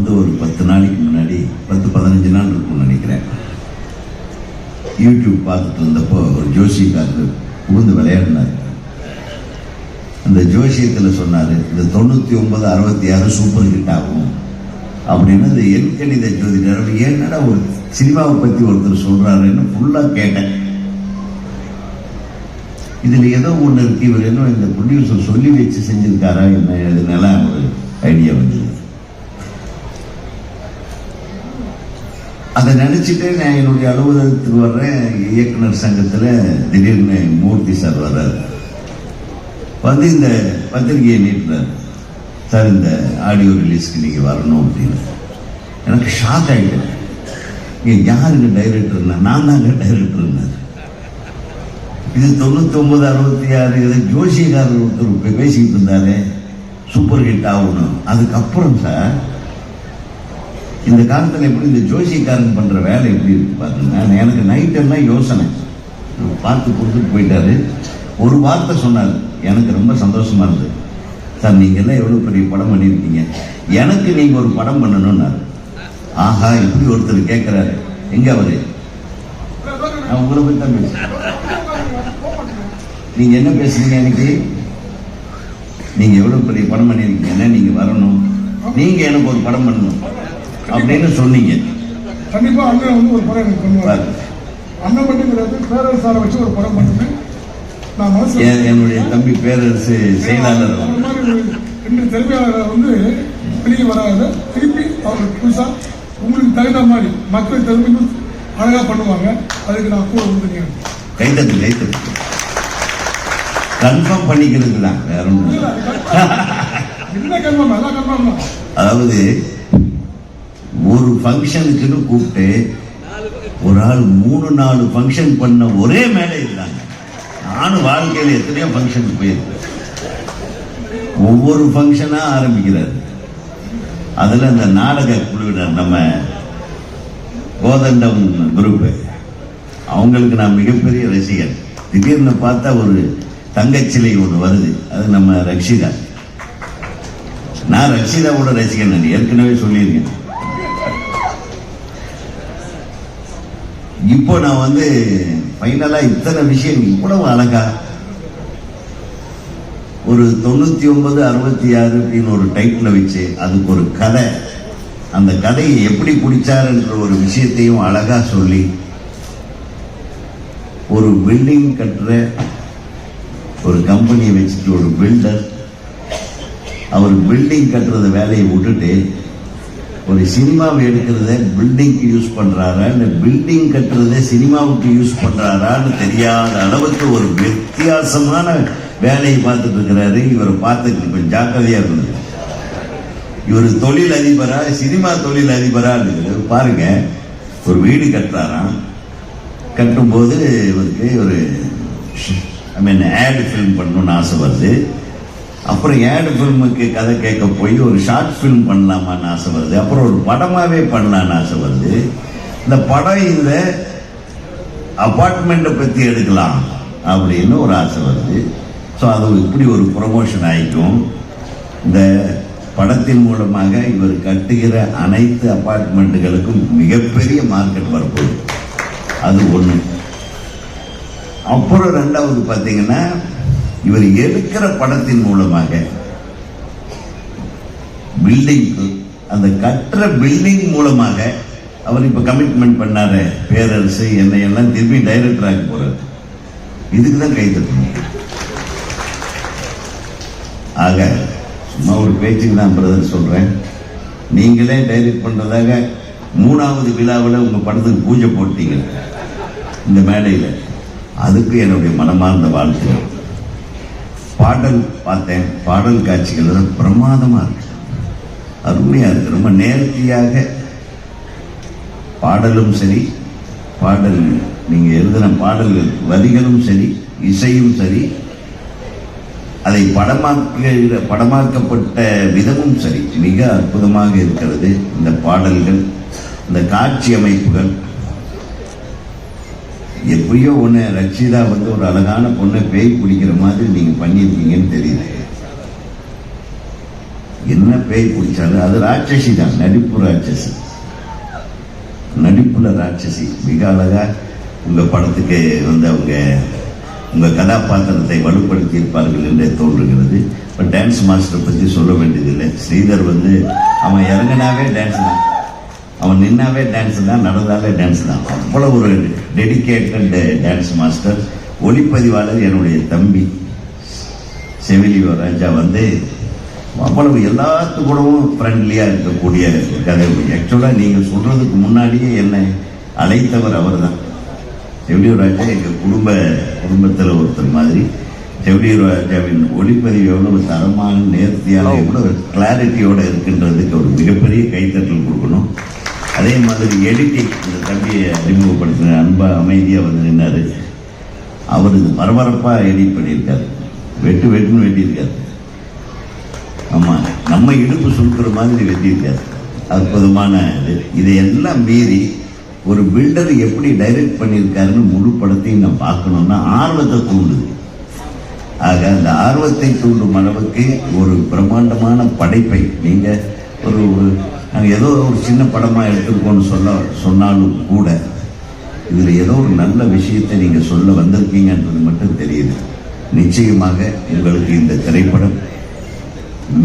வந்து ஒரு பத்து நாளைக்கு முன்னாடி பத்து பதினஞ்சு நாள் இருக்கும்னு நினைக்கிறேன். யூடியூப் பார்த்துட்டு இருந்தப்போ ஒரு ஜோசியக்காரர் புகுந்து விளையாடினார். அந்த ஜோசியத்தில் சொன்னார் இந்த தொண்ணூற்றி ஒன்பது அறுபத்தி ஆறு சூப்பர் ஹிட் ஆகும். அப்படின்னு இந்த என் கணித ஜோதிடர் என்னடா ஒரு சினிமாவை பற்றி ஒருத்தர் சொல்கிறாருன்னு ஃபுல்லாக கேட்டேன். இதில் ஏதோ ஒன்று இருக்கு இவர் என்ன இந்த ப்ரொடியூசர் சொல்லி வச்சு செஞ்சிருக்காரா என்ன இதனால ஒரு ஐடியா வந்தது. அதை நினச்சிட்டு நான் என்னுடைய அலுவலகத்துக்கு வர்றேன். இயக்குனர் சங்கத்தில் திடீர்னு மூர்த்தி சார் வர்றார். வந்து இந்த பத்திரிகையை நீட்டினார். சார் இந்த ஆடியோ ரிலீஸ்க்கு நீங்கள் வரணும் அப்படின்னு. எனக்கு ஷாக் ஆகிட்டேன் இங்கே யாருங்க டைரக்டர்னா நான் தாங்க டைரக்டர்னார் இது தொண்ணூத்தொம்பது அறுபத்தி ஆறு இது ஜோசியக்காரர் ஒருத்தர் பேசிக்கிட்டு இருந்தாரு. சூப்பர் ஹிட் ஆகணும். அதுக்கப்புறம் சார் இந்த காலத்தில் எப்படி இந்த ஜோசியக்காரன் பண்ணுற வேலை எப்படி இருக்கு பார்த்தீங்கன்னா எனக்கு நைட் எல்லாம் யோசனை. பார்த்து கொடுத்துட்டு போயிட்டாரு. ஒரு வார்த்தை சொன்னார். எனக்கு ரொம்ப சந்தோஷமா இருந்தது. சார் நீங்கள்லாம் எவ்வளோ பெரிய படம் பண்ணியிருக்கீங்க. எனக்கு நீங்கள் ஒரு படம் பண்ணணும்னாரு. ஆஹா இப்படி ஒருத்தர் கேட்குறாரு எங்க அவரு? நான் உங்களை பத்தி தான் பேசுகிறேன் நீங்கள் என்ன பேசுறீங்க எனக்கு? நீங்கள் எவ்வளோ பெரிய படம் பண்ணிருக்கீங்கன்னா நீங்கள் வரணும். நீங்கள் எனக்கு ஒரு படம் பண்ணணும். அப்படின்னு சொன்னீங்க. கண்டிப்பா அண்ணன் வந்து ஒரு படம் எனக்கு பண்ணுவார். அண்ணன் மட்டும் கிடையாது பேரரசு சாரை வச்சு ஒரு படம் பண்ணுவேன் நான் என்னுடைய தம்பி பேரரசு செயலாளர். ரெண்டு திறமையாளரை வந்து வெளியே வராத திருப்பி அவர் புதுசா உங்களுக்கு தகுந்த மாதிரி மக்கள் திறமைக்கு அழகா பண்ணுவாங்க. அதுக்கு நான் கூட வந்து நிக்கிறேன். கைத்தட்டு கைத்தட்டு கன்ஃபார்ம் பண்ணிக்கிறது தான் வேற ஒன்றும் அதாவது ஒரு ஃபங்க்ஷனுக்குன்னு கூப்பிட்டு ஒரு ஆள் மூணு நாலு ஃபங்க்ஷன் பண்ண ஒரே மேலே இருந்தாங்க நானும் வாழ்க்கையில் எத்தனையோ ஃபங்க்ஷனுக்கு போயிருக்கேன். ஒவ்வொரு ஃபங்க்ஷனாக ஆரம்பிக்கிறாரு. அதில் அந்த நாடக குழுவினர் நம்ம கோதண்டம் குரூப்பு அவங்களுக்கு நான் மிகப்பெரிய ரசிகர் திடீர்னு பார்த்தா ஒரு தங்கச்சிலை ஒன்று வருது. அது நம்ம ரக்ஷிதா. நான் ரக்ஷிதாவோட ரசிகன் நான் ஏற்கனவே சொல்லியிருக்கேன். இப்போ நான் வந்து ஃபைனலாக இத்தனை விஷயம் இவ்வளவு அழகா. ஒரு தொண்ணூத்தி ஒன்பது அறுபத்தி ஆறு அப்படின்னு ஒரு டைட்டில் வச்சு அதுக்கு ஒரு கதை. அந்த கதையை எப்படி பிடிச்சாருன்ற ஒரு விஷயத்தையும் அழகாக சொல்லி ஒரு பில்டிங் கட்டுற ஒரு கம்பெனியை வச்சுட்டு ஒரு பில்டர் அவர் பில்டிங் கட்டுறத வேலையை விட்டுட்டு ஒரு சினிமாவை எடுக்கிறத பில்டிங்க்கு யூஸ் பண்ணுறாரா இல்லை பில்டிங் கட்டுறத சினிமாவுக்கு யூஸ் பண்ணுறாரான்னு தெரியாத அளவுக்கு ஒரு வித்தியாசமான வேலையை பார்த்துட்டு இருக்கிறாரு. இவரை பார்த்து கொஞ்சம் ஜாக்கிரதையாக இருந்தது இவர் தொழில் அதிபரா சினிமா தொழில் அதிபரா பாருங்க ஒரு வீடு கட்டுறாராம். கட்டும்போது இவருக்கு ஒரு ஐ மீன் ஆட் ஃபில்ம் பண்ணணும்னு ஆசை வருது. அப்புறம் ஏடு ஃபில்முக்கு கதை கேட்க போய் ஒரு ஷார்ட் ஃபில்ம் பண்ணலாமான்னு ஆசை வருது. அப்புறம் ஒரு படமாகவே பண்ணலான்னு ஆசை வருது. இந்த படம் இந்த அப்பார்ட்மெண்ட்டை பற்றி எடுக்கலாம் அப்படின்னு ஒரு ஆசை வருது. ஸோ அது இப்படி ஒரு ப்ரொமோஷன் ஆகிக்கும் இந்த படத்தின் மூலமாக இவர் கட்டுகிற அனைத்து அப்பார்ட்மெண்ட்டுகளுக்கும் மிகப்பெரிய மார்க்கெட் வரப்போகுது. அது ஒன்று அப்புறம் ரெண்டாவது பார்த்தீங்கன்னா இவர் எடுக்கிற படத்தின் மூலமாக பில்டிங் அந்த கட்டுற பில்டிங் மூலமாக அவர் இப்ப கமிட்மெண்ட் பண்ணாரு. பேரரசு என்னை எல்லாம் திரும்பி டைரக்டர் ஆகி போறாரு. இதுக்கு தான் கை தட்டணும் ஆக சும்மா ஒரு பேச்சுக்கு தான் பிரதர் சொல்றேன். நீங்களே டைரக்ட் பண்றதாக மூணாவது விழாவில் உங்க படத்துக்கு பூஜை போட்டீங்க. இந்த மேடையில். அதுக்கு என்னுடைய மனமார்ந்த வாழ்த்து பாடல் பார்த்தேன். பாடல் காட்சிகள் எல்லாம் பிரமாதமா இருக்கு. அருமையாக இருக்கு. ரொம்ப நேர்த்தியாக பாடலும் சரி பாடல் நீங்கள் எழுதின பாடல்கள் வரிகளும் சரி இசையும் சரி அதை படமாக்குகிற படமாக்கப்பட்ட விதமும் சரி. மிக அற்புதமாக இருக்கிறது இந்த பாடல்கள் இந்த காட்சி அமைப்புகள். எப்படியோ ஒன்று ரட்சிதா வந்து ஒரு அழகான பொண்ணை பேய் பிடிக்கிற மாதிரி நீங்கள் பண்ணியிருக்கீங்கன்னு தெரியுது என்ன பேய் பிடிச்சாலும் அது ராட்சசி தான் நடிப்பு ராட்சசி. நடிப்புல ராட்சசி. மிக அழகா உங்கள் படத்துக்கு வந்து அவங்க உங்கள் கதாபாத்திரத்தை வலுப்படுத்தி இருப்பார்கள் என்று தோன்றுகிறது. இப்போ டான்ஸ் மாஸ்டரை பற்றி சொல்ல வேண்டியதில்லை. ஸ்ரீதர் வந்து அவன் இறங்கினாவே டான்ஸ் தான். அவன் நின்னாவே டான்ஸ் தான் நடந்தாலே டான்ஸ் தான். அவ்வளோ ஒரு டெடிக்கேட்டட் டான்ஸ் மாஸ்டர் ஒளிப்பதிவாளர் என்னுடைய தம்பி. செவிலியோ ராஜா வந்து அவ்வளவு எல்லாத்து கூடவும் ஃப்ரெண்ட்லியாக இருக்கக்கூடிய கதை ஆக்சுவலாக நீங்கள் சொல்கிறதுக்கு முன்னாடியே என்னை அழைத்தவர் அவர் தான் செவிலியோ ராஜா எங்கள் குடும்ப குடும்பத்தில் ஒருத்தர் மாதிரி. செவிலியோ ராஜாவின் ஒளிப்பதிவு எவ்வளவு தரமான நேர்த்தியான எவ்வளோ கிளாரிட்டியோடு இருக்கின்றதுக்கு ஒரு மிகப்பெரிய கைத்தட்டல் கொடுக்கணும். அதே மாதிரி எடிட்டிங் இந்த தம்பியை அறிமுகப்படுத்தின அன்பாக அமைதியாக வந்து நின்னார். அவர் இது பரபரப்பாக எடிட் பண்ணியிருக்காரு. வெட்டு வெட்டுன்னு வெட்டியிருக்காரு. ஆமாம் நம்ம இடுப்பு சுருக்கிற மாதிரி வெட்டியிருக்காரு. அற்புதமான இது. இதையெல்லாம் மீறி ஒரு பில்டர் எப்படி டைரக்ட் பண்ணியிருக்காருன்னு முழு படத்தையும் நான் பார்க்கணுன்னா ஆர்வத்தை தூண்டுது. ஆக அந்த ஆர்வத்தை தூண்டும் அளவுக்கு ஒரு பிரம்மாண்டமான படைப்பை நீங்கள் ஒரு ஒரு நாங்கள் ஏதோ ஒரு சின்ன படமாக எடுத்துருக்கோன்னு சொல்ல சொன்னாலும் கூட இதில் ஏதோ ஒரு நல்ல விஷயத்தை நீங்கள் சொல்ல வந்திருக்கீங்கன்றது மட்டும் தெரியுது. நிச்சயமாக உங்களுக்கு இந்த திரைப்படம்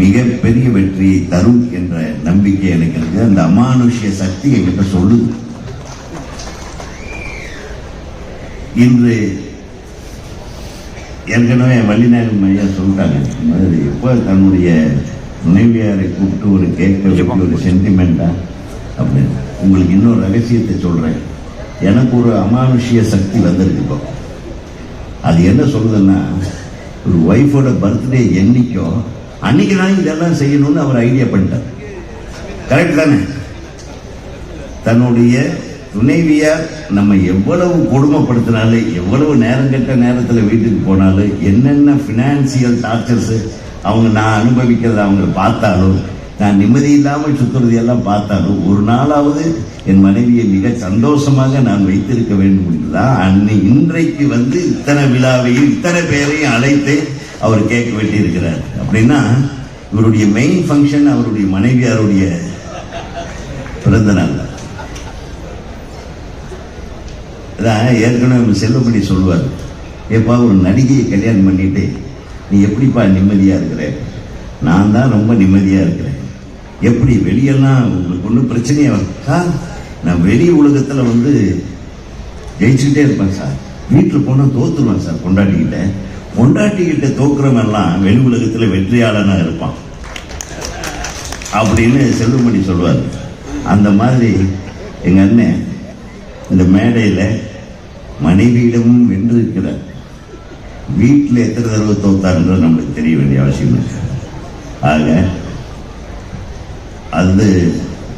மிகப்பெரிய வெற்றியை தரும் என்ற நம்பிக்கை எனக்கு இருக்குது. அந்த அமானுஷ்ய சக்தி என்கிட்ட சொல்லுது. இன்று ஏற்கனவே வள்ளிநாயகம் ஐயா சொல்லிட்டாங்க. இந்த மாதிரி எப்போ தன்னுடைய துணைவியாரை கூப்பிட்டு ஒரு கேட்க வச்சு ஒரு சென்டிமெண்டா அப்படின்னு உங்களுக்கு இன்னொரு ரகசியத்தை சொல்றேன். எனக்கு ஒரு அமானுஷ்ய சக்தி வந்திருக்கு இப்போ. அது என்ன சொல்லுதுன்னா ஒரு ஒய்ஃபோட பர்த்டே என்னைக்கோ அன்னைக்கு தான் இதெல்லாம் செய்யணும்னு அவர் ஐடியா பண்ணிட்டார். கரெக்ட் தானே? தன்னுடைய துணைவியார் நம்ம எவ்வளவு கொடுமைப்படுத்தினாலும் எவ்வளவு நேரம் கெட்ட நேரத்தில் வீட்டுக்கு போனாலும் என்னென்ன ஃபினான்சியல் டார்ச்சர்ஸ் அவங்க நான் அனுபவிக்கிறத அவங்க பார்த்தாலும் நான் நிம்மதி இல்லாமல் சுற்றுறது எல்லாம் பார்த்தாலும் ஒரு நாளாவது என் மனைவியை மிக சந்தோஷமாக நான் வைத்திருக்க வேண்டும் என்றுதான் அன்னை இன்றைக்கு வந்து இத்தனை விழாவையும் இத்தனை பேரையும் அழைத்து அவர் கேட்க வெட்டியிருக்கிறார் அப்படின்னா இவருடைய மெயின் ஃபங்க்ஷன் அவருடைய மனைவியாருடைய பிறந்த நாள் தான். அதான் ஏற்கனவே செல்லுபடி சொல்லுவார் எப்பா ஒரு நடிகையை கல்யாணம் பண்ணிட்டு நீ எப்படிப்பா நிம்மதியாக இருக்கிற? நான் தான் ரொம்ப நிம்மதியாக இருக்கிறேன். எப்படி வெளியெல்லாம் உங்களுக்கு ஒன்றும் பிரச்சனையே சார் நான் வெளி உலகத்தில் வந்து ஜெயிச்சுட்டே இருப்பேன் சார். வீட்டில் போனால் தோத்துருவேன் சார் கொண்டாட்டிக்கிட்ட கொண்டாட்டிக்கிட்ட தோக்குறவெல்லாம் வெளி உலகத்தில் வெற்றியாளனாக இருப்பான். அப்படின்னு செல்வமணி சொல்லுவார் அந்த மாதிரி எங்கள் அண்ணன் இந்த மேடையில் மனைவியிடமும் வென்று இருக்கிறார் வீட்டில் எத்தனை தடவை தோத்தாருன்றது நம்மளுக்கு தெரிய வேண்டிய அவசியம் இருக்கு ஆக அது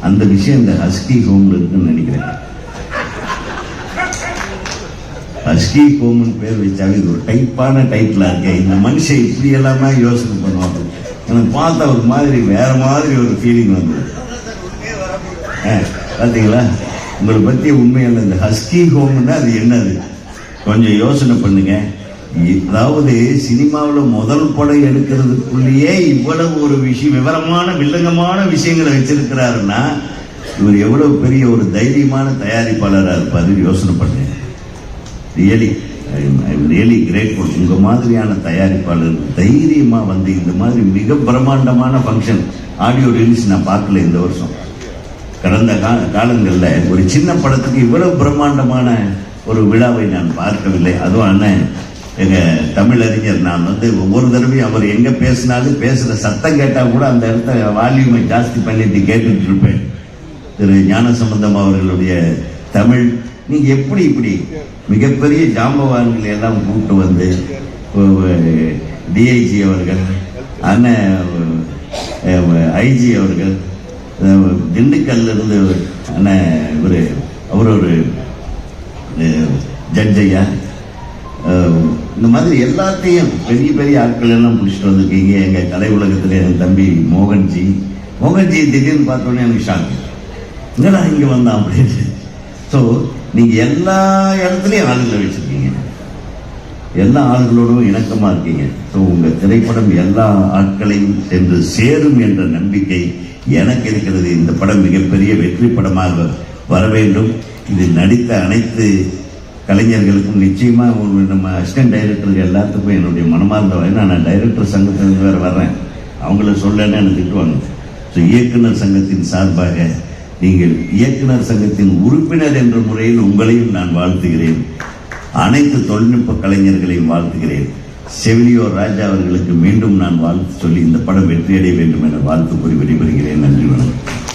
அந்த விஷயம் இந்த ஹஸ்கி ஹோம்ல இருக்குன்னு நினைக்கிறேன். ஹஸ்கி ஹோம்னு பேர் வச்சாவே இது ஒரு டைப்பான டைட்டிலா இருக்கேன் இந்த மனுஷன் இப்படி எல்லாமே யோசனை பண்ணுவாங்க எனக்கு பார்த்தா ஒரு மாதிரி வேற மாதிரி ஒரு ஃபீலிங் வந்தது பார்த்தீங்களா உங்களை பத்தி உண்மையான இந்த ஹஸ்கி ஹோம்னா அது என்னது? கொஞ்சம் யோசனை பண்ணுங்க. அதாவது சினிமாவில் முதல் படம் எடுக்கிறதுக்குள்ளேயே இவ்வளவு ஒரு விஷயம் விவரமான வில்லங்கமான விஷயங்களை வச்சிருக்கிறாருன்னா இவர் எவ்வளவு பெரிய ஒரு தைரியமான தயாரிப்பாளராக இருப்பாரு யோசனை பண்ணேன். ரியலி ரியலி கிரேட்ஃபுல் உங்க மாதிரியான தயாரிப்பாளர் தைரியமா வந்து இந்த மாதிரி மிக பிரம்மாண்டமான ஃபங்க்ஷன் ஆடியோ ரிலீஸ் நான் பார்க்கல இந்த வருஷம். கடந்த கா- காலங்களில் ஒரு சின்ன படத்துக்கு இவ்வளவு பிரம்மாண்டமான ஒரு விழாவை நான் பார்க்கவில்லை. அதுவும் அண்ணன் எங்க தமிழறிஞர் நான் வந்து ஒவ்வொரு தடவையும் அவர் எங்க பேசினாலும் பேசுற சத்தம் கேட்டா கூட அந்த இடத்த வால்யூமை ஜாஸ்தி பண்ணிட்டு கேட்டுட்டு இருப்பேன். திரு ஞானசம்பந்தம் அவர்களுடைய தமிழ். நீங்க எப்படி இப்படி மிகப்பெரிய ஜாம்பவான்களை எல்லாம் கூப்பிட்டு வந்து டிஐஜி அவர்கள் அண்ணன் ஐஜி அவர்கள் திண்டுக்கல்ல இருந்து அண்ணன் இவர் அவர் ஒரு ஜட்ஜையா இந்த மாதிரி எல்லாத்தையும் பெரிய பெரிய ஆட்கள் எல்லாம் பிடிச்சிட்டு வந்திருக்கீங்க. எங்க கலை உலகத்துல என் தம்பி மோகன்ஜி. மோகன்ஜி திடீர்னு பார்த்தோன்னே எனக்கு ஷாக் என்னடா இங்க வந்தான் அப்படின்னு. ஸோ நீங்க எல்லா இடத்துலையும் ஆளுங்களை வச்சிருக்கீங்க. எல்லா ஆளுகளோடும் இணக்கமா இருக்கீங்க. ஸோ உங்க திரைப்படம் எல்லா ஆட்களையும் சென்று சேரும் என்ற நம்பிக்கை எனக்கு இருக்கிறது. இந்த படம் மிகப்பெரிய வெற்றி படமாக வர வேண்டும். இது நடித்த அனைத்து கலைஞர்களுக்கும் நிச்சயமாக ஒரு நம்ம அசிஸ்டன்ட் டைரக்டருக்கு எல்லாத்துக்கும் என்னுடைய மனமார்ந்த ஏன்னா நான் டைரக்டர் சங்கத்திலிருந்து வேறு வர்றேன். அவங்கள சொல்லன்னு எனக்கு திட்டுவாங்க. ஸோ இயக்குனர் சங்கத்தின் சார்பாக நீங்கள் இயக்குனர் சங்கத்தின் உறுப்பினர் என்ற முறையில் உங்களையும் நான் வாழ்த்துகிறேன். அனைத்து தொழில்நுட்ப கலைஞர்களையும் வாழ்த்துகிறேன். செவிலியோர் ராஜா அவர்களுக்கு மீண்டும் நான் வாழ்த்து சொல்லி இந்த படம் வெற்றியடைய வேண்டும் என வாழ்த்து கூறி விடைபெறுகிறேன். நன்றி வணக்கம்.